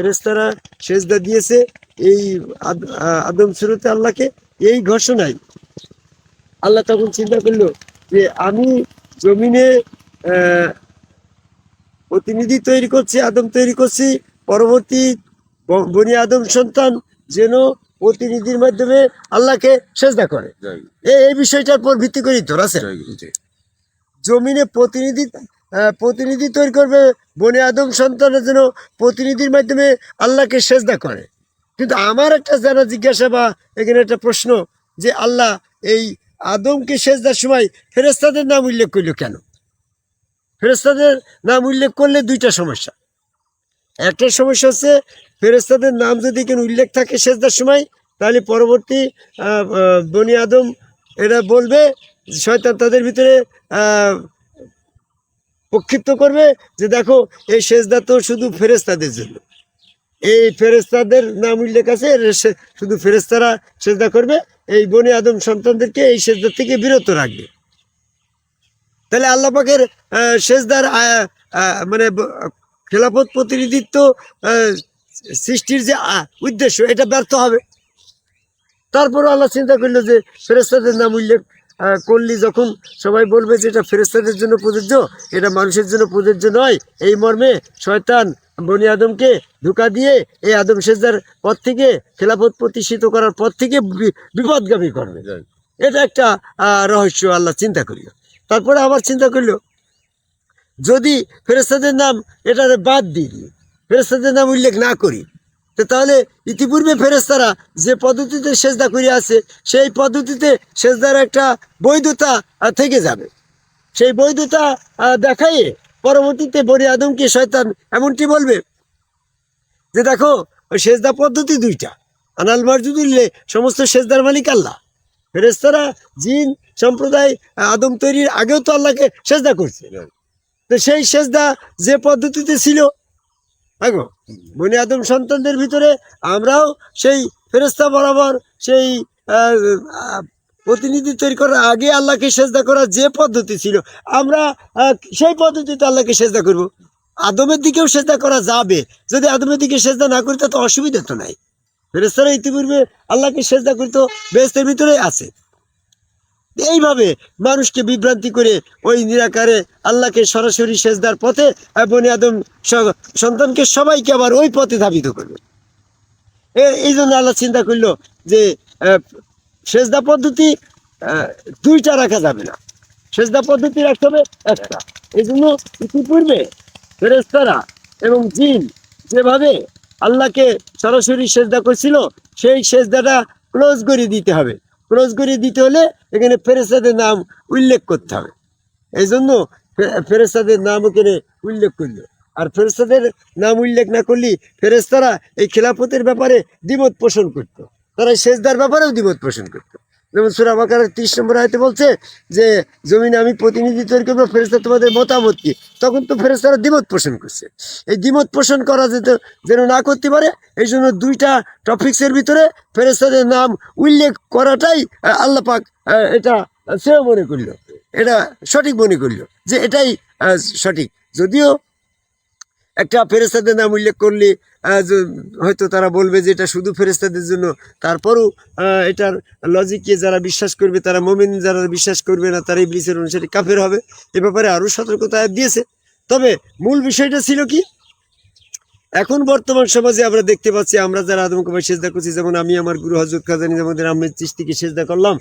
ফেরেস্তারা সেজদা দিয়েছে এই আদম সুরতে আল্লাহকে এই ঘোষণায়। আল্লাহ তখন চিন্তা করল যে আমি জমিনে প্রতিনিধি তৈরি করছি আদম তৈরি করছি পরবর্তী বনি আদম সন্তান যেন প্রতিনিধির মাধ্যমে আল্লাহকে সেজদা করে। এই এই বিষয়টার পর ভিত্তি করেই তো আছে জমিনে প্রতিনিধি প্রতিনিধি তৈরি করবে, বনে আদম সন্তানের জন্য প্রতিনিধির মাধ্যমে আল্লাহকে সেজদা করে। কিন্তু আমার একটা জানা জিজ্ঞাসা বা এখানে একটা প্রশ্ন যে আল্লাহ এই আদমকে সেজদার সময় ফেরেস্তাদের নাম উল্লেখ করল কেন? ফেরেস্তাদের নাম উল্লেখ করলে দুইটা সমস্যা। একটা সমস্যা হচ্ছে ফেরেস্তাদের নাম যদি এখানে উল্লেখ থাকে সেজদার সময়, তাহলে পরবর্তী বনি আদম এরা বলবে, শয়তান তাদের ভিতরে প্রক্ষিপ্ত করবে যে দেখো, এই সেজদা তো শুধু ফেরেস্তাদের জন্য। এই ফেরেস্তাদের নাম উল্লেখ আছে শুধু ফেরেস্তারা সেজদা করবে, এই বনি আদম সন্তানদেরকে এই সেজদা থেকে বিরত রাখবে। তাহলে আল্লাহ পাকের সেজদার মানে খেলাফত প্রতিনিধিত্ব সৃষ্টির যে উদ্দেশ্য, এটা ব্যর্থ হবে। তারপর আল্লাহ চিন্তা করল যে ফেরেস্তাদের নাম উল্লেখ করলি যখন সবাই বলবে যে এটা ফেরেস্তাদের জন্য প্রযোজ্য এটা মানুষের জন্য প্রযোজ্য নয়। এই মর্মে শয়তান বনি আদমকে ধোকা দিয়ে এই আদম সেজদার পথ থেকে খেলাফত প্রতিষ্ঠিত করার পথ থেকে বিপদগামী করবে। এটা একটা রহস্য আল্লাহ চিন্তা করিল তারপরে আবার চিন্তা করল যদি ফেরেস্তাদের নাম এটারে বাদ দিই ফেরেস্তাদের নাম উল্লেখ না করি তাহলে ইতিপূর্বে ফেরেস্তারা যে পদ্ধতিতে সেজদা করে আছে সেই পদ্ধতিতে সেজদার একটা বৈধতা থেকে যাবে। সেই বৈধতা দেখাইয়ে পরবর্তীতে বনি আদমকে শয়তান এমনটি বলবে যে দেখো ওই সেজদা পদ্ধতি দুইটা। আনাল মারজুদুল্লে সমস্ত সেজদার মালিক আল্লাহ। ফেরেস্তারা জিন সম্প্রদায় আদম তৈরির আগেও তো আল্লাহকে সেজদা করছে। তো সেই সেজদা যে পদ্ধতিতে ছিল আগো বনি আদম সন্তানদের ভিতরে আমরাও সেই ফেরেস্তা বরাবর সেই প্রতিনিধি তৈরি করার আগে আল্লাহকে সেজদা করার যে পদ্ধতি ছিল, আমরা সেই পদ্ধতিতে আল্লাহকে সেজদা করব। আদমের দিকেও সেজদা করা যাবে। যদি আদমের দিকে সেজদা না করি, তো অসুবিধা তো নাই। ফেরেস্তারা ইতিপূর্বে আল্লাহকে সেজদা করিত বেস্তের ভিতরে আছে। এইভাবে মানুষকে বিভ্রান্তি করে ওই নিরাকারে আল্লাহকে সরাসরি সেজদার পথে বনি আদম সন্তানকে সবাইকে আবার ওই পথে ধাবিত করবে। এই জন্য আল্লাহ চিন্তা করল যে সেজদা পদ্ধতি দুইটা রাখা যাবে না। সেজদা পদ্ধতি রাখতে হবে একটা। এই জন্য ইতিপূর্বে ফেরেস্তারা এবং জিন যেভাবে আল্লাহকে সরাসরি সেজদা করছিল, সেই সেজদাটা ক্লোজ করে দিতে হবে। ক্লোজ করে দিতে হলে এখানে ফেরেস্তাদের নাম উল্লেখ করতে হবে। এই জন্য ফেরেস্তাদের নাম ওখানে উল্লেখ করল। আর ফেরেস্তাদের নাম উল্লেখ না করলে ফেরেস্তারা এই খেলাফতের ব্যাপারে দ্বিমত পোষণ করতো। তারা সেজদার ব্যাপারেও দ্বিমত পোষণ করতো। যেমন সুরা বাকার তিরিশ নম্বর আয়তে বলছে যে জমিনে আমি প্রতিনিধি তৈরি করব ফেরেস্তা তোমাদের মতামত কি? তখন তো ফেরেস্তারা দ্বিমত পোষণ করছে। এই দ্বিমত পোষণ করা যেত যেন না করতে পারে এই জন্য দুইটা টপিক্সের ভিতরে ফেরেস্তাদের নাম উল্লেখ করাটাই আহ, আল্লাহ পাক এটা সেও মনে করল। এটা সঠিক মনে করল যে এটাই সঠিক। যদিও একটা ফেরেস্তাদের নাম উল্লেখ করলে হয়তো তারা বলবে যে এটা শুধু ফেরেস্তাদের জন্য। তারপরও এটার লজিককে যারা বিশ্বাস করবে, তারা মোমেন, যারা বিশ্বাস করবে না, তারা ইবলিসের অনুসারে কাফের হবে। এ ব্যাপারে আরও সতর্কতা দিয়েছে। তবে মূল বিষয়টা ছিল কি? এখন বর্তমান সমাজে আমরা দেখতে পাচ্ছি, আমরা যারা আদম কুমার সেজদা করছি, যেমন আমি, আমার গুরু হজরত খাজানি আমাদের আহমেদ চিস্তিকে সেজদা করলাম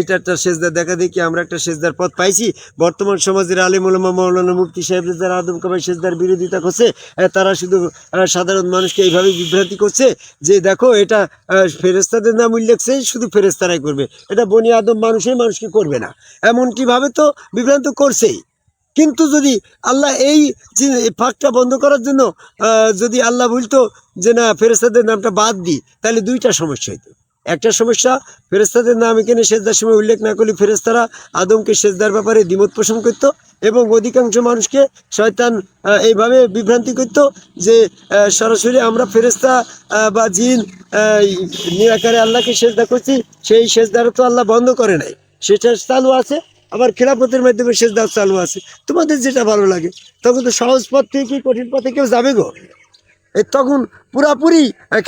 এটা একটা সেজদা দেখা দেখি, আমরা একটা সেজদার পথ পাইছি। বর্তমান সমাজের আলিম উলামা মৌলানা মুফতি সাহেব যারা আদম কুমার সেজদার বিরোধিতা করছে তারা শুধু সাধারণ মানুষকে এইভাবে বিভ্রান্তি করছে যে, দেখো, এটা ফেরেস্তাদের নাম উল্লেখ সেই শুধু ফেরেস্তারাই করবে। এটা বনি আদম মানুষই মানুষকে করবে না। এমনকি ভাবে তো বিভ্রান্ত করছেই। কিন্তু যদি আল্লাহ এই ফাঁকটা বন্ধ করার জন্য যদি আল্লাহ বলতো যে না ফেরেস্তাদের নামটা বাদ দিই তাহলে দুইটা সমস্যা হইতো। একটা সমস্যা ফেরেস্তাদের নাম এখানে সেজদার সময় উল্লেখ না করলে ফেরেস্তারা আদমকে সেজদার ব্যাপারে দ্বিমত পোষণ করতো এবং অধিকাংশ মানুষকে শয়তান এইভাবে বিভ্রান্তি করতো যে সরাসরি আমরা ফেরেস্তা বা জিন নিরাকারে আল্লাহকে সেজদা করছি, সেই সেজদারও তো আল্লাহ বন্ধ করে নাই। সেটা চালু আছে আবার খেলাপথের মাধ্যমে শেষ দাও চালু আছে। তোমাদের যেটা ভালো লাগে তখন তো সহজ পথ থেকে কি কঠিন পথে কেউ যাবে গো? তখন পুরাপুরি আহ,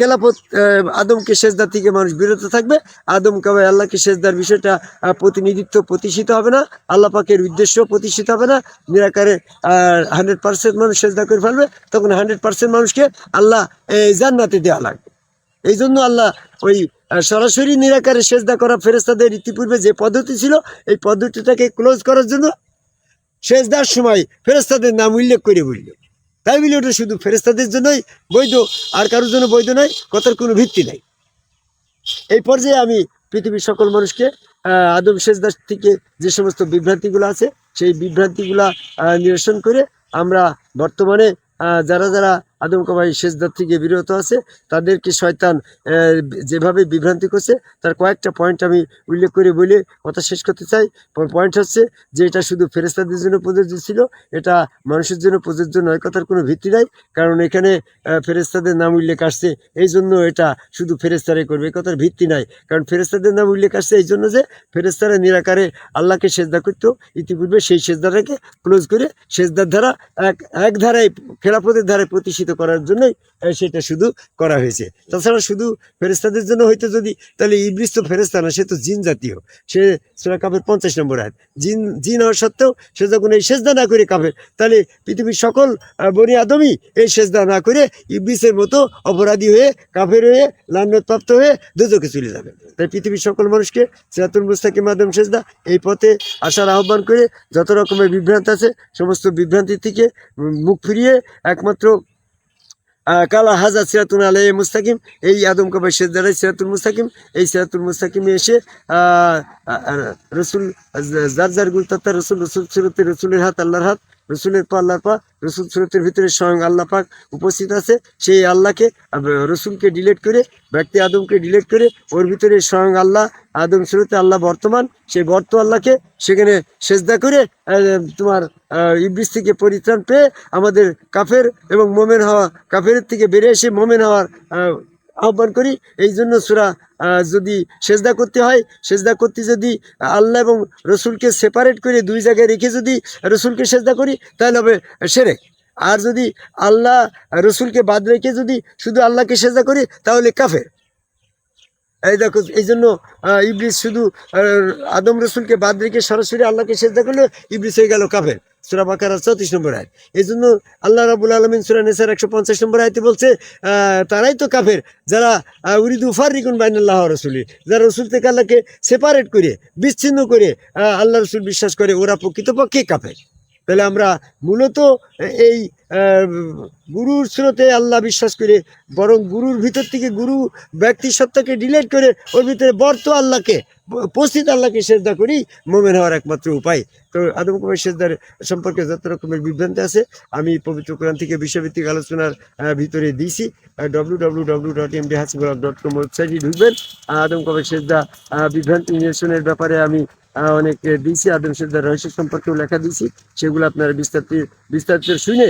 আদমকে সেজদার থেকে মানুষ বিরত থাকবে। আদম কাবাই আল্লাহকে সেজদার বিষয়টা প্রতিনিধিত্ব প্রতিষ্ঠিত হবে না আল্লাহ পাকের উদ্দেশ্য প্রতিষ্ঠিত হবে না। নিরাকারে হান্ড্রেড পার্সেন্ট মানুষ সেজদা করে ফেলবে তখন হান্ড্রেড পার্সেন্ট মানুষকে আল্লাহ জান্নাতে দেওয়া লাগবে। এই জন্য আল্লাহ ওই সরাসরি নিরাকারে সেজদা করা ফেরেস্তাদের ইতিপূর্বে যে পদ্ধতি ছিল, এই পদ্ধতিটাকে ক্লোজ করার জন্য সেজদার সময় ফেরেস্তাদের নাম উল্লেখ করে বলল। তাই বলে ওটা শুধু ফেরেস্তাদের জন্যই বৈধ, আর কারোর জন্য বৈধ নয়, কথার কোনো ভিত্তি নাই। এই পর্যায়ে আমি পৃথিবীর সকল মানুষকে আদম সেজদার থেকে যে সমস্ত বিভ্রান্তিগুলো আছে, সেই বিভ্রান্তিগুলা নিরসন করে আমরা বর্তমানে যারা যারা আদম কবাই সেজদার থেকে বিরত আছে। তাদেরকে শয়তান যেভাবে বিভ্রান্তি করছে, তার কয়েকটা পয়েন্ট আমি উল্লেখ করে বলে কথা শেষ করতে চাই। পয়েন্ট হচ্ছে যে এটা শুধু ফেরেস্তাদের জন্য প্রযোজ্য ছিল, এটা মানুষের জন্য প্রযোজ্য নয়, কথার কোনো ভিত্তি নাই। কারণ এখানে ফেরেস্তাদের নাম উল্লেখ আসছে, এই জন্য এটা শুধু ফেরেস্তারাই করবে কথার ভিত্তি নাই। কারণ ফেরেস্তাদের নাম উল্লেখ আসছে এই জন্য যে ফেরেস্তারা নিরাকারে আল্লাহকে সেজদা করতো, ইতিপূর্বে সেই সেজদাটাকে ক্লোজ করে সেজদার ধারা এক এক ধারায় খেলাপথের ধারায় প্রতিষ্ঠিত করার জন্যই সেটা শুধু করা হয়েছে। তাছাড়া শুধু ফেরেস্তাদের জন্য হয়তো যদি, তাহলে ইবলিস তো ফেরেস্তা না, সে তো জিন জাতীয় সে সুরা কাপের পঞ্চাশ নম্বর আয়াত। জিন জিন হওয়ার সত্ত্বেও সে যখন এই সেজদা না করে কাপের তাহলে পৃথিবীর সকল বনি আদমই এই সেজদা না করে ইবলিসের মতো অপরাধী হয়ে, কাফের হয়ে লান্নতপ্রাপ্ত হয়ে দুজকে চলে যাবে। তাই পৃথিবীর সকল মানুষকে সিরাতুল মুস্তাকিম আদম সেজদা, এই পথে আসার আহ্বান করে যত রকমের বিভ্রান্ত আছে, সমস্ত বিভ্রান্তি থেকে মুখ ফিরিয়ে একমাত্র কালা হাজার সিরাতুন আলাই মুস্তাকিম, এই আদম কাবাই সেজদারাই সিরাতুল মুস্তাকিম, এই সিরাতুল মুস্তাকিমে এসে রসুল জার জার গুলতাত্তা রসুল রসুল সিরতে রসুলের হাত, আল্লাহর হাত রসুলের পা আল্লাহর পা রসুল সুরতের ভিতরে স্বয়ং আল্লাহ পাক উপস্থিত আছে। সেই আল্লাহকে রসুলকে ডিলেট করে ব্যক্তি আদমকে ডিলেট করে ওর ভিতরে স্বয়ং আল্লাহ আদম সুরতে আল্লাহ বর্তমান। সেই বর্ত আল্লাহকে সেখানে সেজদা করে তোমার আহ, ইবলিস থেকে পরিত্রাণ পেয়ে আমাদের কাফের এবং মোমেন হওয়া কাফের থেকে বেরিয়ে এসে মোমেন হওয়ার আহ্বান করি। এই জন্য সুরা যদি সেজদা করতে হয়, সেজদা করতে যদি আল্লাহ এবং রসুলকে সেপারেট করে দুই জায়গায় রেখে যদি রসুলকে সেজদা করি, তাহলে হবে সেরেক। আর যদি আল্লাহ, রসুলকে বাদ রেখে যদি শুধু আল্লাহকে সেজদা করি, তাহলে কাফের। এই দেখো, এই জন্য ইবলিস শুধু আদম রসুলকে বাদ রেখে সরাসরি আল্লাহকে সেজদা করলে ইবলিস হয়ে গেল কাফের। সুরা বাকার চৌত্রিশ নম্বর আয় এই জন্য আল্লাহ রাবুল আলমিন সুরা নেসার একশো পঞ্চাশ নম্বর আয়তে বলছে তারাই তো কাফের যারা উরিদু ফারিকুন বাইন আল্লাহ রসুলি, যারা রসুল থেকে আল্লাহকে সেপারেট করে, বিচ্ছিন্ন করে আল্লাহ রসুল বিশ্বাস করে, ওরা প্রকৃতপক্ষে কাফের। তাহলে আমরা মূলত এই গুরুর স্রোতে আল্লাহ বিশ্বাস করে বরং গুরুর ভিতর থেকে গুরু ব্যক্তি সত্তাকে ডিলেট করে ওর ভিতরে বর্ত আল্লাহকে উপস্থিত আল্লাহকে সেজদা করি মোমেন হওয়ার একমাত্র উপায়। তো আদম কুমার সেজদার সম্পর্কে যত রকমের বিভ্রান্তি আছে আমি পবিত্র কোরআন থেকে বিষয়ভিত্তিক আলোচনার ভিতরে দিয়েছি। W W W dot M D Hasibul dot com ওয়েবসাইটে ঢুকবেন আদম সেজদা আহ, বিভ্রান্তি নিরসনের ব্যাপারে আমি অনেক আদম সেজদার রহস্য সম্পর্কেও লেখা দিয়েছি। সেগুলো আপনারা বিস্তারিত বিস্তারিত শুনে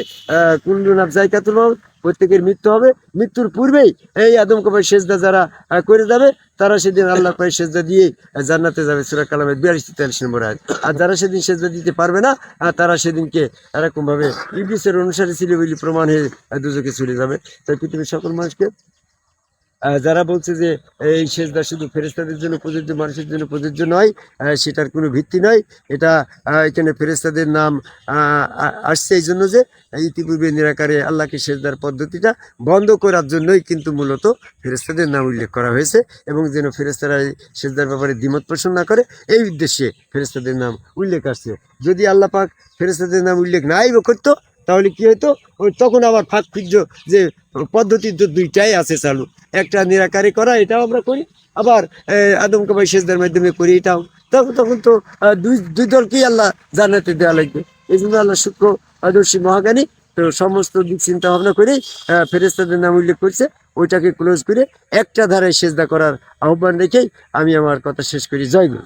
কুল্লু নাফ জায়কাতুল প্রত্যেকের মৃত্যু হবে। মৃত্যুর পূর্বেই এই আদম কবাই সেজদা যারা করে যাবে, তারা সেদিন আল্লাহ কবাই সেজদা দিয়ে জান্নাতে যাবে। সুরা কালামের বিয়াল্লিশ তেতাল্লিশ নম্বর আয়াত। আর যারা সেদিন সেজদা দিতে পারবে না তারা সেদিনকে এরকম ভাবে ইবলিসের অনুসারী ছিল বলে প্রমাণ হয়ে দুজকে চলে যাবে। তাই পৃথিবীর সকল মানুষকে যারা বলছে যে এই সেজদা শুধু ফেরেস্তাদের জন্য প্রযোজ্য, মানুষের জন্য প্রযোজ্য নয় সেটার কোনো ভিত্তি নয়। এটা এখানে ফেরেস্তাদের নাম আসছে এই জন্য যে ইতিপূর্বে নিরাকারে আল্লাহকে সেজদার পদ্ধতিটা বন্ধ করার জন্যই কিন্তু মূলত ফেরেস্তাদের নাম উল্লেখ করা হয়েছে এবং যেন ফেরেস্তারা এই ব্যাপারে দ্বিমত পোষণ না করে, এই উদ্দেশ্যে ফেরেস্তাদের নাম উল্লেখ আসছে। যদি আল্লাহ পাক ফেরেস্তাদের নাম উল্লেখ নাই করতো তাহলে কি হতো তখন আবার ফাঁক ফিজ্জ যে পদ্ধতি তো দুইটাই আছে চালু। একটা নিরাকারি করা এটাও আমরা করি। আবার আদম কাবাই মাধ্যমে করি এটাও। তখন তখন তো দুই দুই দলকেই আল্লাহ জানাতে দেওয়া লাগবে। এই জন্য আল্লাহ শুক্র আদর্শী মহাজ্ঞানী তো সমস্ত দিক চিন্তা ভাবনা আহ, ফেরেস্তাদের নাম উল্লেখ করছে। ওইটাকে ক্লোজ করে একটা ধারায় সেজদা করার আহ্বান রেখেই আমি আমার কথা শেষ করি। জয় গুরু।